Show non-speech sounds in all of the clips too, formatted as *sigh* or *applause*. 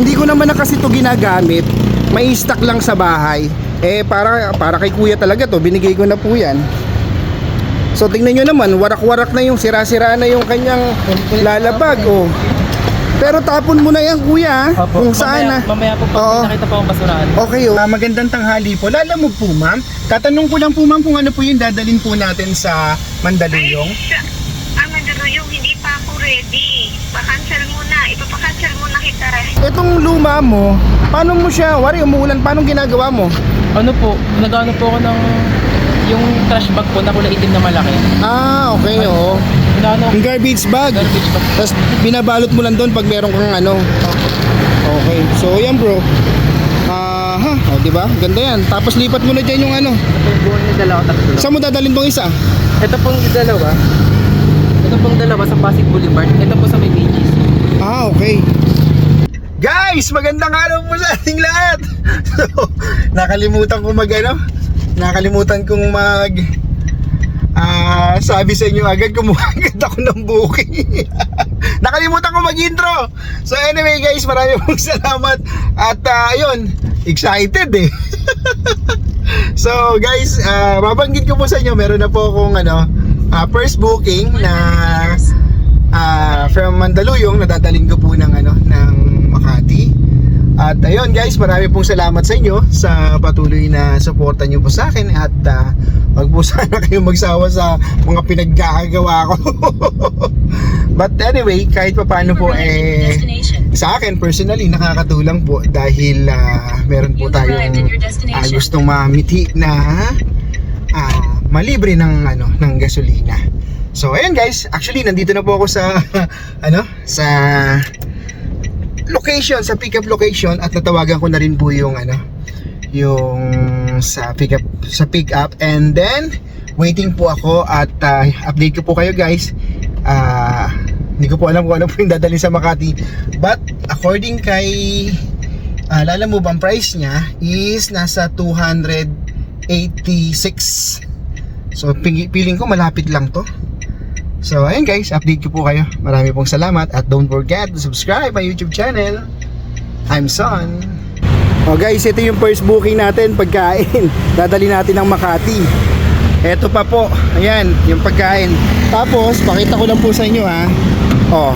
hindi ko naman na kasi ito ginagamit. May stock lang sa bahay. Eh para para kay kuya talaga to, binigay ko na po 'yan. So tingnan nyo naman, warak-warak na yung sira-sira na yung kanyang lalabag oh. Pero tapon mo na yan kuya, ah, kung saan mamaya, na. mamaya po pag Oo. nakita po ang basurahan. Okay oh. Ah, magandang tanghali po. Lalamog po ma'am. Tatanong ko lang po ma'am kung ano po yung dadalhin po natin sa Mandaluyong. Sa, ah, Mandaluyong, hindi pa ako ready. Pa-cancel muna. Kita. Itong luma mo, paano mo siya, wari umuulan, paano ginagawa mo? Ano po, nag-ano po ako ng yung trash bag po na kulay itim na malaki. Ah, okay oh. Nag-ano, Yung garbage bag. garbage bag. Tapos binabalot mo lang doon pag meron kang ano. Okay. So yan bro. Ah, ha, oh, di ba? Ganda yan. Tapos lipat mo na diyan yung ano. Ito pong buwan yung dalawa tatlo. Saan mo dadalhin tong isa? Ito pong dalawa. Ito pong dalawa sa Pasig Boulevard. Ito po sa may beaches. Ah, okay. Guys, magandang araw po sa ating lahat. So, *laughs* nakalimutan ko mag ano? Nakalimutan kong mag ah sabi sa inyo agad kumuha agad ako ng booking. *laughs* nakalimutan ko mag-intro. So anyway guys, marami pong *laughs* salamat at ah, ayun, excited eh. so guys, ah, babanggit ko po sa inyo, meron na po akong ano, ah, first booking na ah, from Mandaluyong, nadadaling ko po ng ano, ng. At ayun guys, marami pong salamat sa inyo sa patuloy na suporta niyo po sa akin at uh, wag po *laughs* sana kayo magsawa sa mga pinaggagawa ko. *laughs* But anyway, kahit pa paano po eh sa akin personally nakakatulong po dahil ah, meron po tayong ah, gustong mamiti na ah, malibre ng ano ng gasolina. So ayun guys, actually nandito na po ako sa *laughs* ano sa location sa pickup location at natawagan ko na rin po yung ano yung sa pickup sa pickup and then waiting po ako at ah, update ko po kayo guys. Ah hindi ko po alam kung ano po yung dadali sa Makati. But according kay uh, Lalamove ang price niya is nasa 286 so pili- feeling ko malapit lang to So ayun guys, update ko po kayo. Marami pong salamat at don't forget to subscribe my YouTube channel. I'm Son. Oh guys, ito yung first booking natin, pagkain. *laughs* Dadali natin ng Makati. Ito pa po, ayan, yung pagkain. Tapos, pakita ko lang po sa inyo ha. Oh,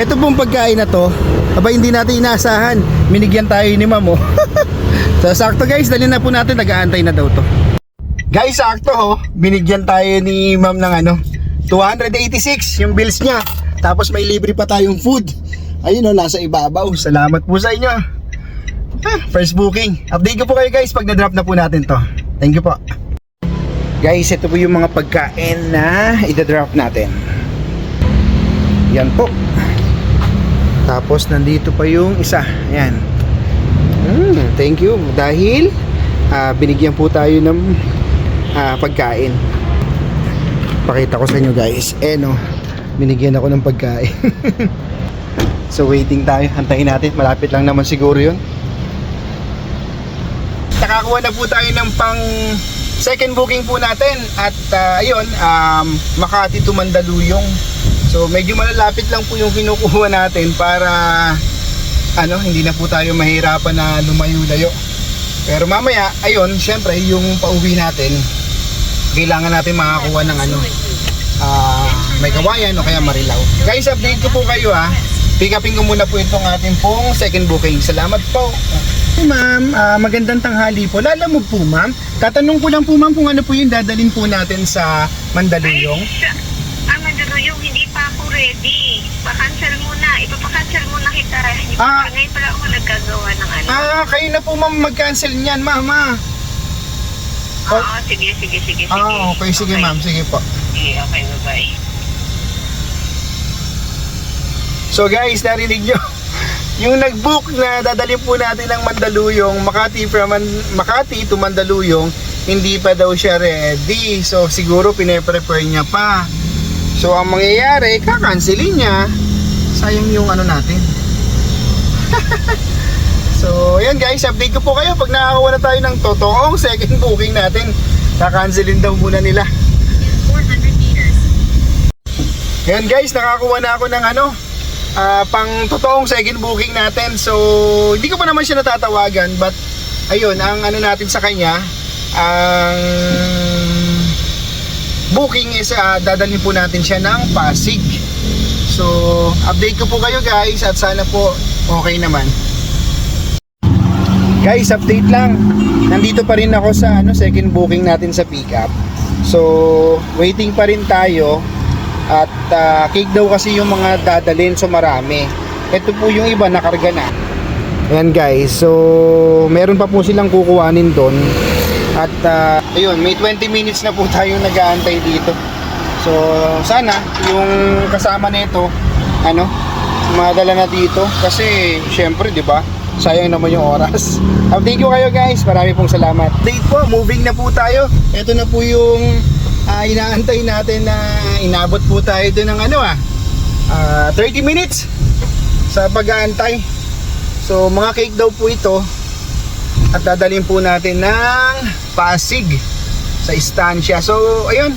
ito pong pagkain na to, aba hindi natin inaasahan. Minigyan tayo ni ma'am *laughs* oh. so sakto guys, dali na po natin, nag-aantay na daw to. Guys, sakto ho, binigyan tayo ni ma'am ng ano, 286 yung bills niya. Tapos may libre pa tayong food. Ayun o, nasa ibabaw. Salamat po sa inyo. Ah, first booking. Update ko po kayo guys pag na-drop na po natin to. Thank you po. Guys, ito po yung mga pagkain na idadrop natin. Yan po. Tapos nandito pa yung isa. Ayan. Mm, thank you. Dahil ah, binigyan po tayo ng ah, pagkain. Pakita ko sa inyo guys. Eh no, binigyan ako ng pagkain. *laughs* so waiting tayo. Hantayin natin. Malapit lang naman siguro yun. Nakakuha na po tayo ng pang second booking po natin at uh, ayun, um, Makati to Mandaluyong. So medyo malalapit lang po yung kinukuha natin para ano, hindi na po tayo mahirapan na lumayo-layo. Pero mamaya, ayun, syempre yung pauwi natin, kailangan natin makakuha ng ano, ah, may kawayan o kaya marilaw. Guys, update ko po kayo ha. Pick upin ko muna po itong ating pong second booking. Salamat po. Ma'am, ah, magandang tanghali po. Lalamog po ma'am. Tatanong ko lang po ma'am kung ano po yung dadalhin po natin sa Mandaluyong. Ah, Mandaluyong, hindi pa ako ready. Pa-cancel muna. Ipapakancel muna kita. Hindi pa Ah. ngayon pala ako nagkagawa ng ano. Ah, kayo na po ma'am mag-cancel niyan, mama. Oo, sige, sige, sige, sige. Ah, okay, sige ma'am, sige po. Sige, okay, bye-bye. So guys, narinig nyo. *laughs* Yung nag-book na dadalhin po natin ng Mandaluyong, Makati from Man- Makati to Mandaluyong, hindi pa daw siya ready. So siguro pine-prepare niya pa. So ang mangyayari, kakancelin niya. Sayang yung ano natin. *laughs* so ayan guys, update ko po kayo pag nakakakuha na tayo ng totoong second booking natin. Kakancelin daw muna nila. 400 meters. Ngayon guys, nakakuha na ako ng ano, ah, pang totoong second booking natin. So, hindi ko pa naman siya natatawagan but ayun, ang ano natin sa kanya, ang booking is ah, dadalhin po natin siya ng Pasig. So, update ko po kayo guys at sana po okay naman. Guys, update lang. Nandito pa rin ako sa ano second booking natin sa pickup. So, waiting pa rin tayo at ah, cake daw kasi yung mga dadalhin so marami. Ito po yung iba nakarga na. Ayan guys, so meron pa po silang kukuhanin doon. At ah, ayun, may 20 minutes na po tayong nag-aantay dito. So, sana yung kasama nito, ano, madala na dito kasi syempre, 'di ba? Sayang naman yung oras. *laughs* Update ko kayo guys. Marami pong salamat. Update po, moving na po tayo. Ito na po yung ah, inaantay natin na inabot po tayo doon ng ano ah, ah, 30 minutes sa pag-aantay. So, mga cake daw po ito at dadalhin po natin ng Pasig sa istansya. So, ayun.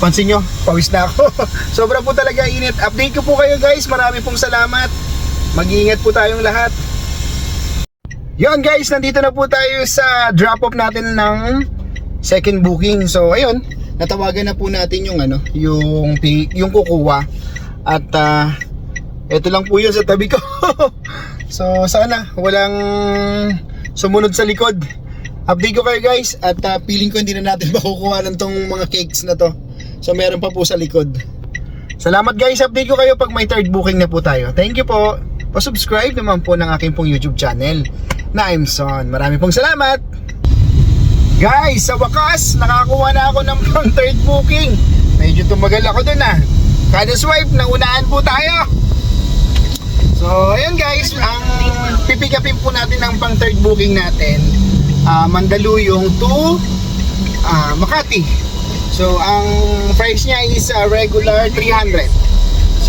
Pansin nyo, pawis na ako. *laughs* Sobra po talaga init. Update ko po kayo guys. Marami pong salamat. Mag-iingat po tayong lahat. Yon guys, nandito na po tayo sa drop-off natin ng second booking. So, ayun, natawagan na po natin yung ano, yung yung kukuha. At ah, ito lang po yun sa tabi ko. *laughs* so, sana walang sumunod sa likod. Update ko kayo guys at ah, feeling ko hindi na natin *laughs* makukuha ng tong mga cakes na to. So, meron pa po sa likod. Salamat guys, update ko kayo pag may third booking na po tayo. Thank you po. Pa-subscribe naman po ng aking pong YouTube channel na I'm Son. Marami pong salamat. Guys, sa wakas, nakakuha na ako ng pang *laughs* third booking. Medyo tumagal ako dun ah. Kada swipe, naunahan po tayo. So, ayun guys, ang pipick upin po natin ng pang third booking natin. ah, Mandaluyong to ah, Makati. So, ang price niya is ah, regular 300.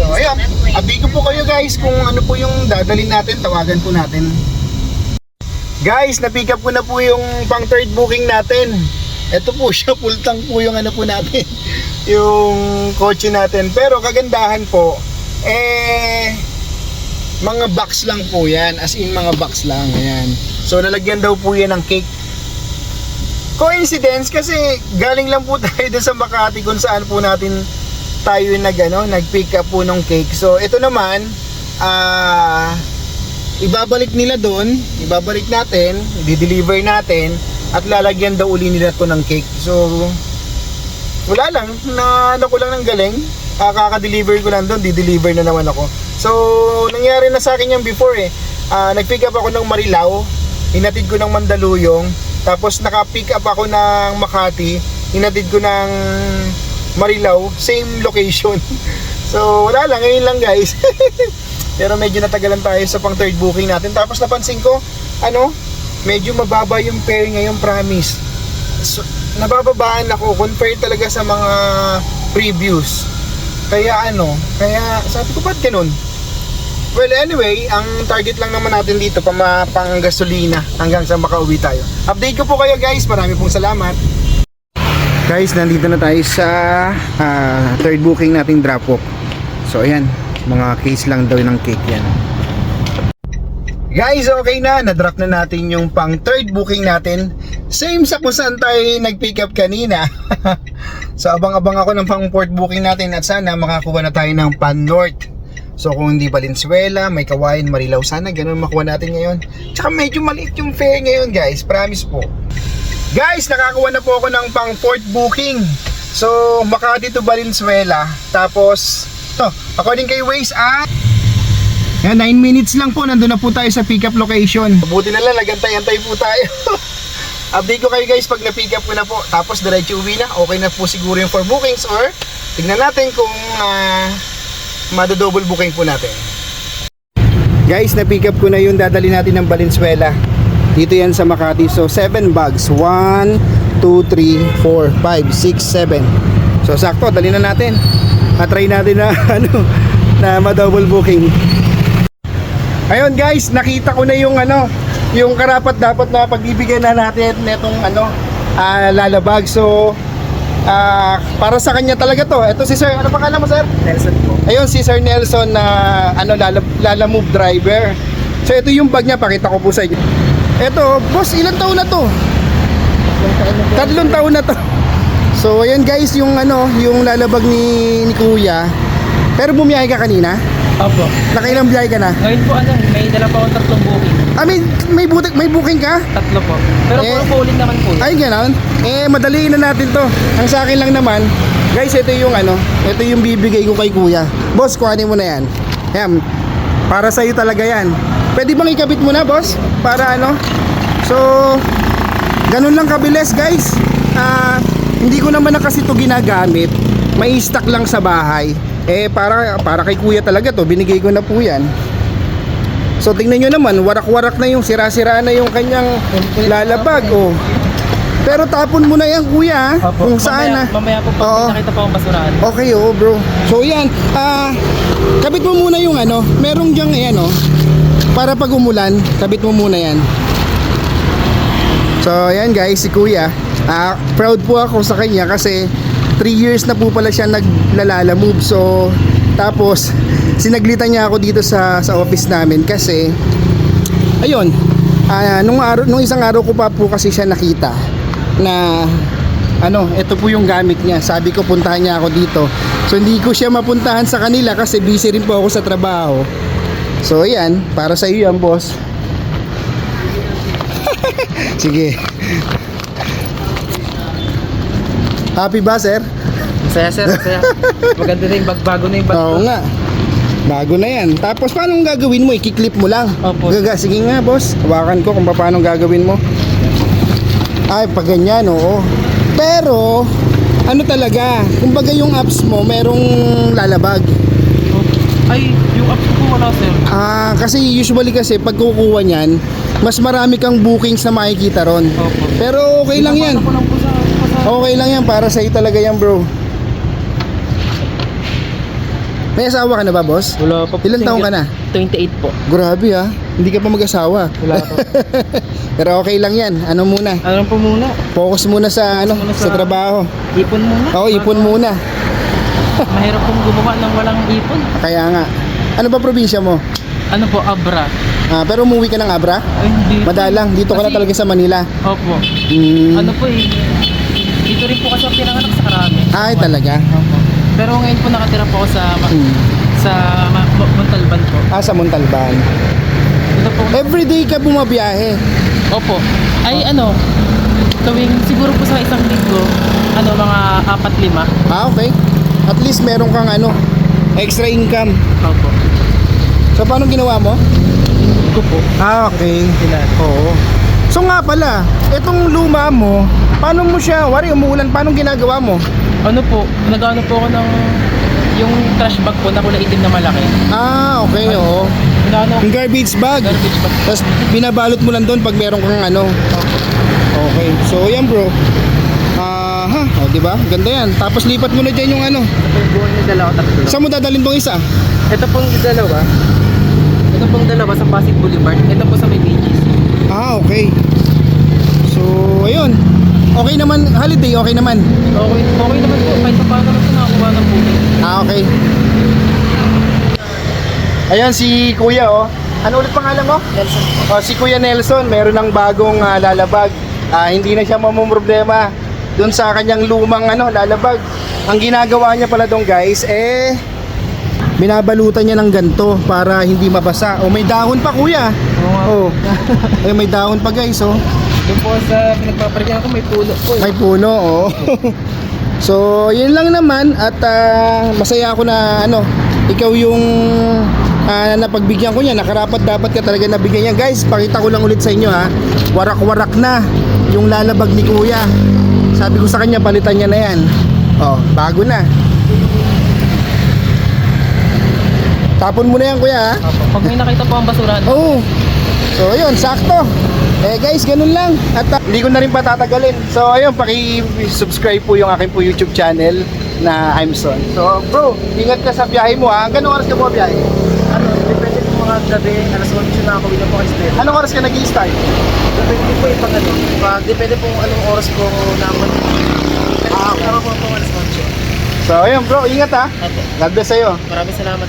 So, ayun. Update po kayo guys kung ano po yung dadalhin natin. Tawagan po natin. Guys, na-pick up ko na po yung pang third booking natin. Ito po *laughs* siya, full tank po yung ano po natin. *laughs* yung kotse natin. Pero kagandahan po, eh, mga box lang po yan. As in, mga box lang. Ayan. So, nalagyan daw po yan ng cake. Coincidence kasi galing lang po *laughs* tayo sa Makati kung saan po natin tayo nag, ano, nag-pick up po ng cake. So, ito naman, ah, ibabalik nila doon, ibabalik natin, i-deliver natin, at lalagyan daw uli nila to ng cake. So, wala lang, na ano ko lang ng galing, Ah, kaka-deliver ko lang doon, di-deliver na naman ako. So, nangyari na sa akin yan before eh. Ah, nag-pick up ako ng Marilao, inatid ko ng Mandaluyong, tapos naka-pick up ako ng Makati, inatid ko ng Marilao, same location. *laughs* so, wala lang, ngayon lang guys. *laughs* Pero medyo natagalan tayo sa pang third booking natin. Tapos napansin ko, ano, medyo mababa yung fare ngayon, promise. So, nabababaan ako, compare talaga sa mga previews. Kaya ano, kaya sabi ko ba't ganun? Well, anyway, ang target lang naman natin dito pama pang gasolina hanggang sa makauwi tayo. Update ko po kayo guys, marami pong salamat. Guys, nandito na tayo sa ah, third booking nating drop off. So ayan, mga case lang daw ng cake yan. Guys, okay na, na-drop na natin yung pang third booking natin. Same sa kung saan tayo nag-pick up kanina. *laughs* so abang-abang ako ng pang fourth booking natin at sana makakuha na tayo ng pan north. So kung hindi Valenzuela, may kawain, Marilao, sana ganun makuha natin ngayon. Tsaka medyo maliit yung fare ngayon guys, promise po. Guys, nakakuha na po ako ng pang fourth booking. So, Makati to Valenzuela. Tapos, to, according kay Waze, ah, yan, 9 minutes lang po, nandun na po tayo sa pick up location. Buti na lang, nagantay-antay po tayo. *laughs* Update ko kayo guys pag na-pick up ko na po. Tapos diretso uwi na. Okay na po siguro yung for bookings or tignan natin kung uh, mado-double booking po natin. Guys, na-pick up ko na yung dadali natin ng Valenzuela. Dito yan sa Makati. So, 7 bags. 1, 2, 3, 4, 5, 6, 7. So, sakto. Dali na natin. At-try natin na, *laughs* ano, na ma-double booking. Ayun guys, nakita ko na yung ano, yung karapat dapat na pagbibigyan na natin netong ano, ah, lalabag. So, ah, para sa kanya talaga to. Ito si Sir, ano pangalan mo Sir? Nelson po. Ayun, si Sir Nelson na ano, lala, lala move driver. So, ito yung bag niya. Pakita ko po sa inyo. Ito, boss, ilang taon na to? Tatlong taon na to. *laughs* So, ayan guys, yung ano, yung lalabag ni, ni Kuya. Pero bumiyahe ka kanina? Opo. Nakailang biyahe ka na? Ngayon po ano, may dala pa akong tatlong booking. Ah, may, may, butik, may booking ka? Tatlo po. Pero Eh. puro bowling naman po. Ay, gano'n? Eh, madaliin na natin to. Ang sa akin lang naman, guys, ito yung ano, ito yung bibigay ko kay kuya. Boss, kuhanin mo na yan. Yan, para sa'yo talaga yan. Pwede bang ikabit mo na, boss? Para ano? So, ganun lang kabilis, guys. Ah, hindi ko naman na kasi to ginagamit. May stock lang sa bahay. Eh, para, para kay kuya talaga to. Binigay ko na po yan. So tingnan nyo naman, warak-warak na yung sira-sira na yung kanyang lalabag. Oh. Pero tapon mo na yan kuya, ah, Opo. kung saan mamaya, na. Mamaya po pag Oo. nakita po akong basurahan. Okay oh bro. So yan, ah, kabit mo muna yung ano, merong diyang ayan oh, para pag umulan, kabit mo muna yan. So yan guys, si kuya, ah, proud po ako sa kanya kasi 3 years na po pala siya naglalala move. So tapos *laughs* sinaglitan niya ako dito sa sa office namin kasi ayun, ah, nung araw nung isang araw ko pa po kasi siya nakita na ano, ito po yung gamit niya. Sabi ko puntahan niya ako dito. So hindi ko siya mapuntahan sa kanila kasi busy rin po ako sa trabaho. So ayan, para sa iyo yan, boss. *laughs* Sige. Happy ba, sir? Saya sir, *laughs* saya. Maganda na yung bag, bago na yung bag Oo nga. Bago na yan. Tapos paano ang gagawin mo? Ikiklip mo lang. Opo. Gaga, sige nga boss. Hawakan ko kung paano ang gagawin mo. Ay, pag ganyan, oo. Pero, ano talaga, kumbaga yung apps mo, merong lalabag. Ay, yung app ko po wala sir. Ah, kasi usually kasi pag kukuha niyan, mas marami kang bookings na makikita ron. Opo. Pero okay lang yan. Ako lang po sa, po sa Okay lang yan, para sa'yo talaga yan bro. May asawa ka na ba, boss? Wala pa po. Ilan taong ka na? 28 po. Grabe ha, hindi ka pa mag-asawa. Wala pa. *laughs* Pero okay lang yan. Ano muna? ano po muna? Focus muna sa ano, muna sa, sa- trabaho. Ipon muna. Oo, ipon muna. *laughs* Mahirap pong gumawa ng walang ipon. Kaya nga. Ano ba probinsya mo? Ano po, Abra? Ah, pero umuwi ka ng Abra? Ay, hindi. Madalang, dito ka na Kasi- talaga sa Manila. Opo. Hmm. Ano po eh. Dito rin po kasi ako pinanganak sa Karami. Ay, talaga? Opo. Pero ngayon po nakatira po ako sa ma- Hmm. sa Ma- Ma- Montalban po. Ah, sa Montalban. Dito po. Everyday ka bumabiyahe. Opo. Ay ano, tuwing siguro po sa isang linggo, ano mga apat lima. Ah, okay. At least meron kang ano, extra income. Opo. So, paano ginawa mo? Ko po. Ah, okay. Oo. So nga pala, itong luma mo, paano mo siya, wari umuulan, paano ginagawa mo? Ano po, nag-ano po ako ng yung trash bag po na kulay itim na malaki. Ah, okay, oo. Nag-ano, Yung garbage bag. garbage bag. Tapos binabalot mo lang doon pag meron kang ano. Okay. So yan bro. Di ba? Ganda yan. Tapos lipat mo na diyan yung ano. Ito yung buwan niya dalawa tatlo. Saan mo dadalhin tong isa? Ito pong dalawa. Ito pong dalawa sa Pasig Boulevard. Ito po sa may beaches. Ah, okay. So, ayun. Okay naman, holiday, okay naman. Okay, okay naman po. Kahit pa paano naman nakakuha ng booking. Ah, okay. Ayan si Kuya oh. Ano ulit pangalan mo? Nelson. Oh, si Kuya Nelson, meron ng bagong ah, lalabag. Ah, hindi na siya mamumroblema doon sa kanyang lumang ano, lalabag. Ang ginagawa niya pala doon guys, eh binabalutan niya ng ganto para hindi mabasa. Oh, may dahon pa kuya. Oo. Oh. *laughs* eh, may dahon pa guys, oh. Doon po sa pinagpaparigyan ko may puno po. eh. May puno, oh. *laughs* so, yun lang naman at ah, masaya ako na ano, ikaw yung ah, napagbigyan ko niya. Nakarapat dapat ka talaga nabigyan niya. Guys, pakita ko lang ulit sa inyo ha. Warak-warak na yung lalabag ni Kuya. Sabi ko sa kanya, palitan niya na yan. Oh, bago na. Tapon mo na yan, Kuya ha. Pag may nakita po ang basurahan, Oo. So ayun, sakto. Eh guys, ganun lang. At uh, hindi ko na rin patatagalin. So ayun, paki-subscribe po yung aking po YouTube channel na I'm Son. So bro, ingat ka sa biyahe mo ha. Ganong oras ka mo biyahe? Mga gabi, alas 8 na ako na po kasi Anong oras ka nag-start? Depende po yung pag ano, pag depende po anong oras ko naman. Ah, ako po po alas 8. So, ayun bro, ingat ha. Opo. God bless sa'yo. Maraming salamat.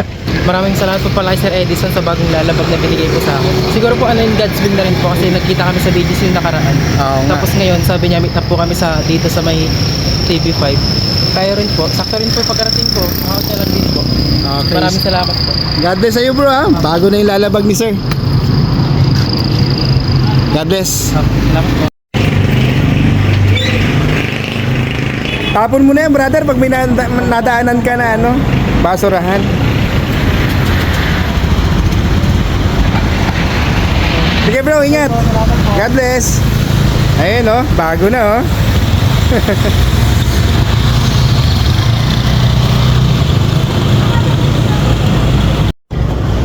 *laughs* Maraming salamat po pala Sir Edison sa bagong lalabag na binigay ko sa akin. Siguro po ano yung God's will na rin po kasi nagkita kami sa BGC yung nakaraan. Oo nga. Tapos ngayon sabi niya meet na po kami sa dito sa may TV5. Kaya rin po, sakto rin po pagkarating ko, makakot na lang din po. Okay. Maraming salamat po. God bless sa'yo bro ha. Bago na yung lalabag ni sir. God bless. Salamat po. Tapon mo na yan, brother, pag may nada- nadaanan ka na, ano, basurahan. Sige bro, ingat. God bless. Ayun, oh, bago na, oh. *laughs*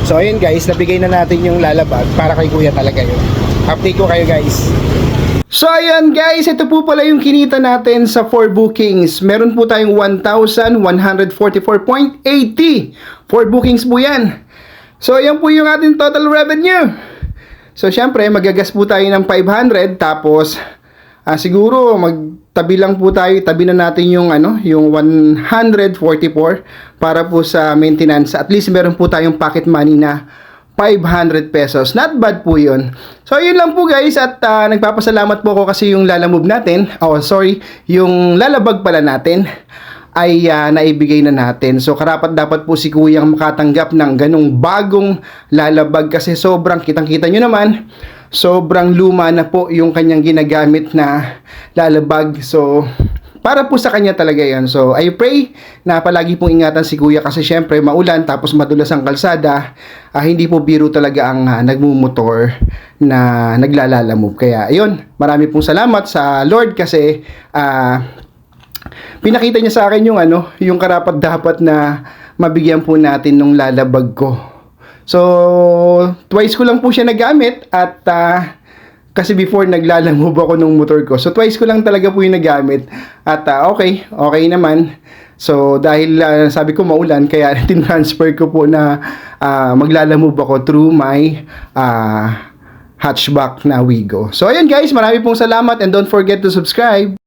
so, ayun guys, nabigay na natin yung lalabag para kay kuya talaga yun. Update ko kayo guys. So ayan guys, ito po pala yung kinita natin sa 4 bookings. Meron po tayong 1,144.80. 4 bookings po yan. So ayan po yung ating total revenue. So syempre, magagas po tayo ng 500 tapos ah, siguro magtabi lang po tayo, tabi na natin yung ano, yung 144 para po sa maintenance. At least meron po tayong pocket money na 500 pesos. Not bad po yun. So, yun lang po guys. At ah, nagpapasalamat po ako kasi yung lalamove natin. Oh, sorry. Yung lalabag pala natin ay ah, naibigay na natin. So, karapat dapat po si Kuyang makatanggap ng ganong bagong lalabag kasi sobrang kitang-kita nyo naman. Sobrang luma na po yung kanyang ginagamit na lalabag. So, para po sa kanya talaga yan. So, I pray na palagi pong ingatan si Kuya kasi syempre maulan tapos madulas ang kalsada. Ah, hindi po biro talaga ang ah, nagmumotor na naglalalamove. Kaya, ayun, marami pong salamat sa Lord kasi ah, pinakita niya sa akin yung ano, yung karapat dapat na mabigyan po natin nung lalabag ko. So, twice ko lang po siya nagamit at ah, kasi before naglalamove ako nung motor ko. So twice ko lang talaga po yung nagamit. At ah, okay, okay naman. So dahil ah, sabi ko maulan kaya *laughs* tinransfer ko po na ah, maglalamove ako through my ah, hatchback na Wigo. So ayun guys, marami pong salamat and don't forget to subscribe.